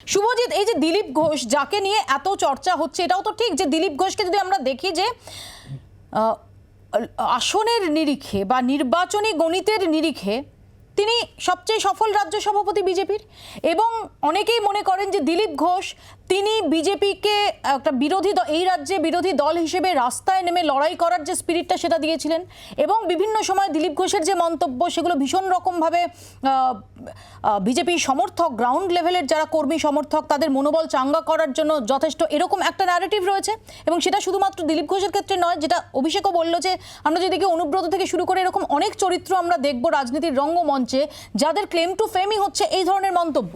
শুভজিৎ, এই যে দিলীপ ঘোষ, যাকে নিয়ে এত চর্চা হচ্ছে, এটাও তো ঠিক যে দিলীপ ঘোষকে যদি আমরা দেখি যে আসনের নিরিখে বা নির্বাচনী গণিতের নিরিখে তিনি সবচেয়ে সফল রাজ্য সভাপতি বিজেপির এবং অনেকেই মনে করেন যে দিলীপ ঘোষ তিনি বিজেপিকে একটা বিরোধী এই রাজ্যে বিরোধী দল হিসেবে রাস্তায় নেমে লড়াই করার যে স্পিরিটটা সেটা দিয়েছিলেন এবং বিভিন্ন সময় দিলীপ ঘোষের যে মন্তব্য সেগুলো ভীষণ রকমভাবে বিজেপির সমর্থক গ্রাউন্ড লেভেলের যারা কর্মী সমর্থক তাদের মনোবল চাঙ্গা করার জন্য যথেষ্ট এরকম একটা ন্যারেটিভ রয়েছে এবং সেটা শুধুমাত্র দিলীপ ঘোষের ক্ষেত্রে নয়, যেটা অভিষেকও বলল যে আমরা যেদিকে অনুব্রত থেকে শুরু করে এরকম অনেক চরিত্র আমরা দেখব রাজনীতির রঙ্গমঞ্চে যাদের ক্লেম টু ফেমই হচ্ছে এই ধরনের মন্তব্য।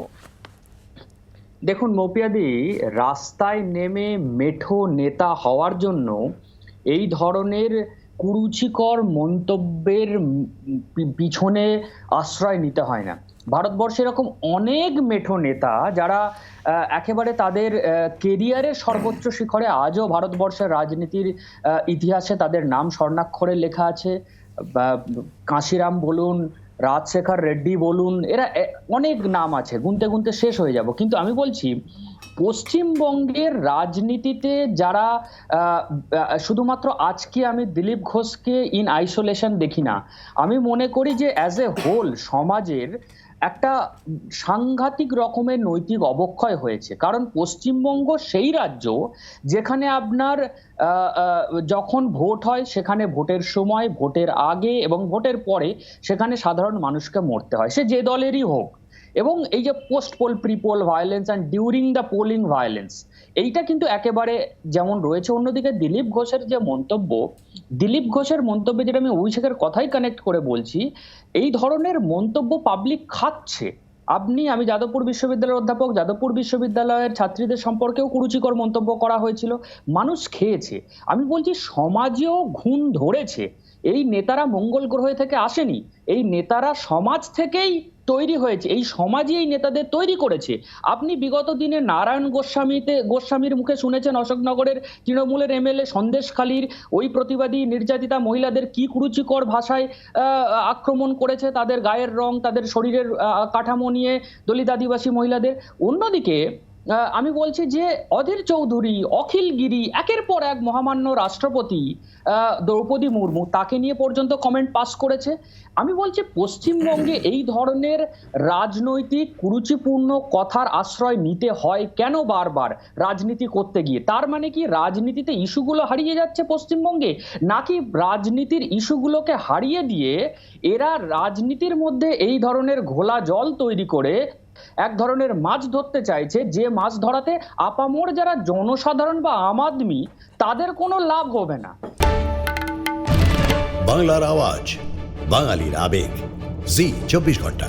দেখুন মৌপিয়াদি রাস্তায় নেমে মেঠো নেতা হওয়ার জন্য এই ধরনের কুরুচিকর মন্তব্যের পিছনে আশ্রয় নিতে হয় না। ভারতবর্ষে এরকম অনেক মেঠো নেতা যারা একেবারে তাদের কেরিয়ারের সর্বোচ্চ শিখরে আজও ভারতবর্ষের রাজনীতির ইতিহাসে তাদের নাম স্বর্ণাক্ষরে লেখা আছে। কাশিরাম বলুন রাজশেখর রেড্ডি বলুন, এরা অনেক নাম আছে, গুনতে গুনতে শেষ হয়ে যাব। কিন্তু আমি বলছি, পশ্চিমবঙ্গের রাজনীতিতে যারা শুধুমাত্র আজকে আমি দিলীপ ঘোষকে ইন আইসোলেশন দেখি না, আমি মনে করি যে অ্যাজ এ হোল সমাজের একটা সাংঘাতিক রকমের নৈতিক অবক্ষয় হয়েছে। কারণ পশ্চিমবঙ্গ সেই রাজ্য যেখানে আপনার যখন ভোট হয় সেখানে ভোটের সময়, ভোটের আগে এবং ভোটের পরে সেখানে সাধারণ মানুষকে মরতে হয়। সে যে দলেরই হোক এবং এই যে post poll pre poll violence and during the polling violence এইটা কিন্তু একেবারে যেমন রয়েছে, অন্যদিকে দিলীপ ঘোষের যে মন্তব্য, দিলীপ ঘোষের মন্তব্যে যেটা আমি অভিষেকের কথাই কানেক্ট করে বলছি, এই ধরনের মন্তব্য পাবলিক খাচ্ছে। আপনি, আমি যাদবপুর বিশ্ববিদ্যালয়ের অধ্যাপক, যাদবপুর বিশ্ববিদ্যালয়ের ছাত্রীদের সম্পর্কেও কুরুচিকর মন্তব্য করা হয়েছিল। মানুষ খেয়েছে। আমি বলছি, সমাজেও ঘুণ ধরেছে। এই নেতারা মঙ্গল গ্রহে থেকে আসেনি। এই নেতারা সমাজ থেকেই তৈরি হয়েছে, এই সমাজই এই নেতাদের তৈরি করেছে। আপনি বিগত দিনে নারায়ণ গোস্বামীতে, গোস্বামীর মুখে শুনেছেন অশোকনগরের তৃণমূলের এমএলএ সন্দেশখালীর ওই প্রতিবাদী নির্যাতিতা মহিলাদের কি কুরুচিকর ভাষায় আক্রমণ করেছে তাদের গায়ের রং, তাদের শরীরের কাঠামো নিয়ে দলিত আদিবাসী মহিলাদের? অন্যদিকে আমি বলছি যে অধীর চৌধুরী, অখিল গিরি, একের পর এক মহামান্য রাষ্ট্রপতি দ্রৌপদী মুর্মু, তাকে নিয়ে পর্যন্ত কমেন্ট পাস করেছে। আমি বলছি পশ্চিমবঙ্গে এই ধরনের রাজনৈতিক, কুরুচিপূর্ণ কথার আশ্রয় নিতে হয় কেন বারবার রাজনীতি করতে গিয়ে? তার মানে কি রাজনীতিতে ইস্যুগুলো হারিয়ে যাচ্ছে পশ্চিমবঙ্গে? নাকি রাজনীতির ইস্যুগুলোকে হারিয়ে দিয়ে এরা রাজনীতির মধ্যে এই ধরনের ঘোলা জল তৈরি করে এক ধরনের মাছ ধরতে চাইছে, যে মাছ ধরাতে আপামোর যারা জনসাধারণ বা আম আদমি, তাদের কোনো লাভ হবে না। বাংলার আওয়াজ, বাঙালির আবেগ, জি, চব্বিশ ঘণ্টা।